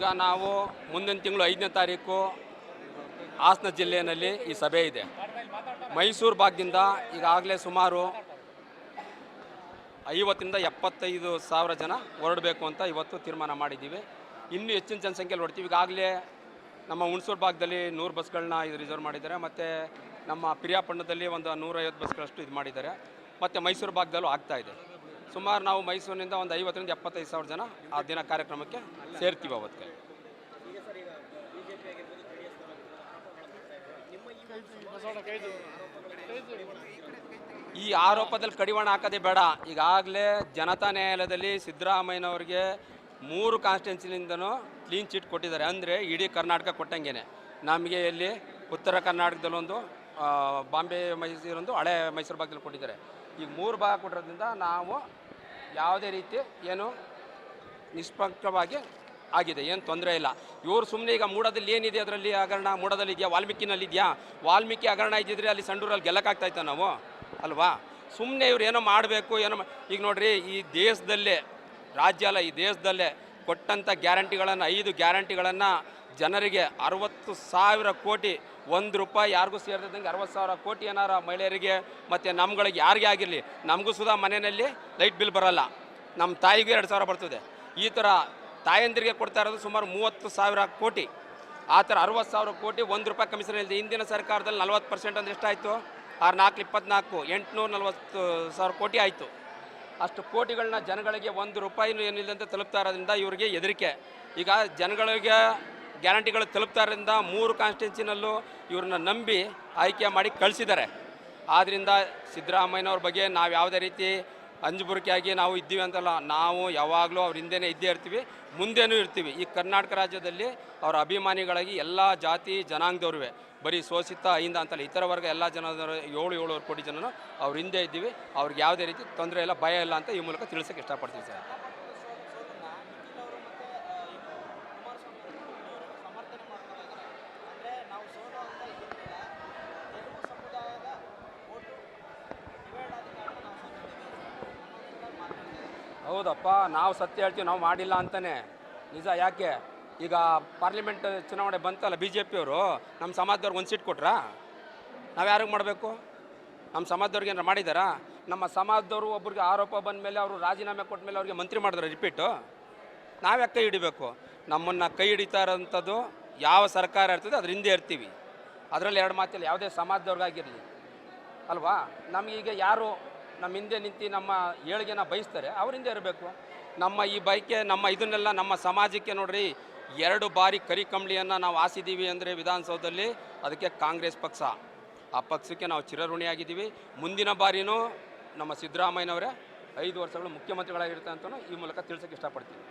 ಈಗ ನಾವು ಮುಂದಿನ ತಿಂಗಳು ಐದನೇ ತಾರೀಕು ಹಾಸನ ಜಿಲ್ಲೆಯಲ್ಲಿ ಈ ಸಭೆ ಇದೆ. ಮೈಸೂರು ಭಾಗದಿಂದ ಈಗಾಗಲೇ ಸುಮಾರು ಐವತ್ತಿಂದ ಎಪ್ಪತ್ತೈದು ಸಾವಿರ ಜನ ಹೊರಡಬೇಕು ಅಂತ ಇವತ್ತು ತೀರ್ಮಾನ ಮಾಡಿದ್ದೀವಿ. ಇನ್ನೂ ಹೆಚ್ಚಿನ ಜನಸಂಖ್ಯೆಯಲ್ಲಿ ಹೊಡ್ತೀವಿ ಈಗಾಗಲೇ ನಮ್ಮ ಹುಣಸೂರು ಭಾಗದಲ್ಲಿ ನೂರು ಬಸ್ಗಳನ್ನ ಇದು ರಿಸರ್ವ್ ಮಾಡಿದ್ದಾರೆ. ಮತ್ತು ನಮ್ಮ ಪಿರಿಯಾಪಣ್ಣದಲ್ಲಿ ಒಂದು ನೂರೈವತ್ತು ಬಸ್ಗಳಷ್ಟು ಇದು ಮಾಡಿದ್ದಾರೆ. ಮತ್ತು ಮೈಸೂರು ಭಾಗದಲ್ಲೂ ಆಗ್ತಾಯಿದೆ ಸುಮಾರು ನಾವು ಮೈಸೂರಿನಿಂದ ಒಂದು ಐವತ್ತರಿಂದ ಎಪ್ಪತ್ತೈದು ಸಾವಿರ ಜನ ಆ ದಿನ ಕಾರ್ಯಕ್ರಮಕ್ಕೆ ಸೇರ್ತೀವಿ ಅವತ್ತಿಗೆ. ಈ ಆರೋಪದಲ್ಲಿ ಕಡಿವಾಣ ಹಾಕೋದೇ ಬೇಡ. ಈಗಾಗಲೇ ಜನತಾ ನ್ಯಾಯಾಲಯದಲ್ಲಿ ಸಿದ್ದರಾಮಯ್ಯನವ್ರಿಗೆ ಮೂರು ಕಾನ್ಸ್ಟಿಟ್ಯೂನ್ಸಿನಿಂದನೂ ಕ್ಲೀನ್ ಚಿಟ್ ಕೊಟ್ಟಿದ್ದಾರೆ. ಅಂದರೆ ಇಡೀ ಕರ್ನಾಟಕ ಕೊಟ್ಟಂಗೆನೆ. ನಮಗೆ ಇಲ್ಲಿ ಉತ್ತರ ಕರ್ನಾಟಕದಲ್ಲೊಂದು ಬಾಂಬೆ ಮೈಸೂರೊಂದು, ಹಳೆ ಮೈಸೂರು ಭಾಗದಲ್ಲಿ ಕೊಟ್ಟಿದ್ದಾರೆ. ಈಗ ಮೂರು ಭಾಗ ಕೊಟ್ಟಿರೋದ್ರಿಂದ ನಾವು ಯಾವುದೇ ರೀತಿ ಏನು ನಿಷ್ಪಕ್ಷವಾಗಿ ಆಗಿದೆ, ಏನು ತೊಂದರೆ ಇಲ್ಲ. ಇವರು ಸುಮ್ಮನೆ ಈಗ ಮೂಡದಲ್ಲಿ ಏನಿದೆ ಅದರಲ್ಲಿ ಹಗರಣ, ಮೂಡದಲ್ಲಿ ಇದೆಯಾ, ವಾಲ್ಮೀಕಿನಲ್ಲಿ ಇದೆಯಾ? ವಾಲ್ಮೀಕಿ ಹಗರಣ ಇದ್ದಿದ್ರೆ ಅಲ್ಲಿ ಸಂಡೂರಲ್ಲಿ ಗೆಲ್ಲಕ್ಕಾಗ್ತಾಯ್ತ ನಾವು? ಅಲ್ವಾ? ಸುಮ್ಮನೆ ಇವ್ರು ಏನೋ ಮಾಡಬೇಕು, ಏನೋ ಈಗ ನೋಡ್ರಿ, ಈ ದೇಶದಲ್ಲೇ, ರಾಜ್ಯ ಅಲ್ಲ, ಈ ದೇಶದಲ್ಲೇ ಕೊಟ್ಟಂಥ ಗ್ಯಾರಂಟಿಗಳನ್ನು, ಐದು ಗ್ಯಾರಂಟಿಗಳನ್ನು ಜನರಿಗೆ ಅರವತ್ತು ಸಾವಿರ ಕೋಟಿ, ಒಂದು ರೂಪಾಯಿ ಯಾರಿಗೂ ಸೇರಿದಂಗೆ ಅರವತ್ತು ಸಾವಿರ ಕೋಟಿ ಏನಾರ ಮಹಿಳೆಯರಿಗೆ ಮತ್ತು ನಮ್ಗಳಿಗೆ ಯಾರಿಗೆ ಆಗಿರಲಿ, ನಮಗೂ ಸುಧಾ ಮನೆಯಲ್ಲಿ ಲೈಟ್ ಬಿಲ್ ಬರೋಲ್ಲ. ನಮ್ಮ ತಾಯಿಗೂ ಎರಡು ಸಾವಿರ ಬರ್ತದೆ. ಈ ಥರ ತಾಯಂದಿರಿಗೆ ಕೊಡ್ತಾ ಇರೋದು ಸುಮಾರು ಮೂವತ್ತು ಸಾವಿರ ಕೋಟಿ. ಆ ಥರ ಅರವತ್ತು ಸಾವಿರ ಕೋಟಿ ಒಂದು ರೂಪಾಯಿ ಕಮಿಷನ್ ಇಲ್ಲದೆ ಹಿಂದಿನ ಸರ್ಕಾರದಲ್ಲಿ ನಲ್ವತ್ತು ಪರ್ಸೆಂಟ್ ಅಂದರೆ ಎಷ್ಟಾಯಿತು? ಆರು ನಾಲ್ಕು ಇಪ್ಪತ್ನಾಲ್ಕು, ಎಂಟುನೂರು ನಲ್ವತ್ತು ಸಾವಿರ ಕೋಟಿ ಆಯಿತು. ಅಷ್ಟು ಕೋಟಿಗಳನ್ನ ಜನಗಳಿಗೆ ಒಂದು ರೂಪಾಯಿನೂ ಏನಿಲ್ಲದಂತೆ ತಲುಪ್ತಾ ಇರೋದ್ರಿಂದ ಇವರಿಗೆ ಹೆದರಿಕೆ. ಈಗ ಜನಗಳಿಗೆ ಗ್ಯಾರಂಟಿಗಳು ತಲುಪ್ತಾ ಇರೋದ್ರಿಂದ ಮೂರು ಕಾನ್ಸ್ಟಿಟ್ಯೂನ್ಸಿನಲ್ಲೂ ಇವ್ರನ್ನ ನಂಬಿ ಆಯ್ಕೆ ಮಾಡಿ ಕಳಿಸಿದ್ದಾರೆ. ಆದ್ದರಿಂದ ಸಿದ್ದರಾಮಯ್ಯನವ್ರ ಬಗ್ಗೆ ನಾವು ಯಾವುದೇ ರೀತಿ ಅಂಜುಬುರಿಕೆಯಾಗಿ ನಾವು ಇದ್ದೀವಿ ಅಂತಲ್ಲ, ನಾವು ಯಾವಾಗಲೂ ಅವ್ರ ಹಿಂದೆನೇ ಇದ್ದೇ ಇರ್ತೀವಿ, ಮುಂದೆನೂ ಇರ್ತೀವಿ. ಈ ಕರ್ನಾಟಕ ರಾಜ್ಯದಲ್ಲಿ ಅವರ ಅಭಿಮಾನಿಗಳಾಗಿ ಎಲ್ಲ ಜಾತಿ ಜನಾಂಗದವ್ರುವೆ, ಬರೀ ಶೋಷಿತ ಅಹಿಂದ ಅಂತಲ್ಲ, ಇತರ ವರ್ಗ ಎಲ್ಲ ಜನದವರು ಏಳು, ಏಳುವರೆ ಕೋಟಿ ಜನನು ಅವ್ರ ಹಿಂದೆ ಇದ್ದೀವಿ. ಅವ್ರಿಗೆ ಯಾವುದೇ ರೀತಿ ತೊಂದರೆ ಇಲ್ಲ, ಭಯ ಇಲ್ಲ ಅಂತ ಈ ಮೂಲಕ ತಿಳಿಸೋಕ್ಕೆ ಇಷ್ಟಪಡ್ತೀವಿ ಸರ್. ಹೌದಪ್ಪ, ನಾವು ಸತ್ಯ ಹೇಳ್ತೀವಿ, ನಾವು ಮಾಡಿಲ್ಲ ಅಂತಾನೆ. ನಿಜ ಯಾಕೆ? ಈಗ ಪಾರ್ಲಿಮೆಂಟ್ ಚುನಾವಣೆ ಬಂತಲ್ಲ ಬಿ ಜೆ ಪಿಯವರು ನಮ್ಮ ಸಮಾಜದವ್ರಿಗೆ ಒಂದು ಸೀಟ್ ಕೊಟ್ರಾ? ನಾವು ಯಾರಿಗೆ ಮಾಡಬೇಕು? ನಮ್ಮ ಸಮಾಜದವ್ರಿಗೆ ಏನಾರು ಮಾಡಿದಾರಾ? ನಮ್ಮ ಸಮಾಜದವರು ಒಬ್ರಿಗೆ ಆರೋಪ ಬಂದ ಮೇಲೆ ಅವರು ರಾಜೀನಾಮೆ ಕೊಟ್ಟ ಮೇಲೆ ಅವ್ರಿಗೆ ಮಂತ್ರಿ ಮಾಡಿದ್ರೆ ರಿಪೀಟು ನಾವು ಯಾಕೆ ಕೈ ಹಿಡಿಬೇಕು? ನಮ್ಮನ್ನು ಕೈ ಹಿಡಿತಾ ಇರೋಂಥದ್ದು ಯಾವ ಸರ್ಕಾರ ಇರ್ತದೆ, ಅದ್ರ ಹಿಂದೆ ಇರ್ತೀವಿ. ಅದರಲ್ಲಿ ಎರಡು ಮಾತಿಲ್ಲ, ಯಾವುದೇ ಸಮಾಜದವ್ರಿಗಾಗಿರಲಿ. ಅಲ್ವಾ? ನಮಗೀಗ ಯಾರು ನಮ್ಮ ಹಿಂದೆ ನಿಂತು ನಮ್ಮ ಏಳಿಗೆನ ಬಯಸ್ತಾರೆ, ಅವ್ರ ಹಿಂದೆ ಇರಬೇಕು. ನಮ್ಮ ಈ ಬೈಕೆ ನಮ್ಮ ಇದನ್ನೆಲ್ಲ ನಮ್ಮ ಸಮಾಜಕ್ಕೆ ನೋಡ್ರಿ, ಎರಡು ಬಾರಿ ಕರಿ ಕಂಬಳಿಯನ್ನು ನಾವು ಆಸಿದ್ದೀವಿ ಅಂದರೆ ವಿಧಾನಸೌಧದಲ್ಲಿ, ಅದಕ್ಕೆ ಕಾಂಗ್ರೆಸ್ ಪಕ್ಷ. ಆ ಪಕ್ಷಕ್ಕೆ ನಾವು ಚಿರಋಣಿಯಾಗಿದ್ದೀವಿ. ಮುಂದಿನ ಬಾರಿನೂ ನಮ್ಮ ಸಿದ್ದರಾಮಯ್ಯನವರೇ ಐದು ವರ್ಷಗಳು ಮುಖ್ಯಮಂತ್ರಿಗಳಾಗಿರ್ತಾರೆ ಅಂತಲೂ ಈ ಮೂಲಕ ತಿಳಿಸೋಕ್ಕೆ ಇಷ್ಟಪಡ್ತೀನಿ.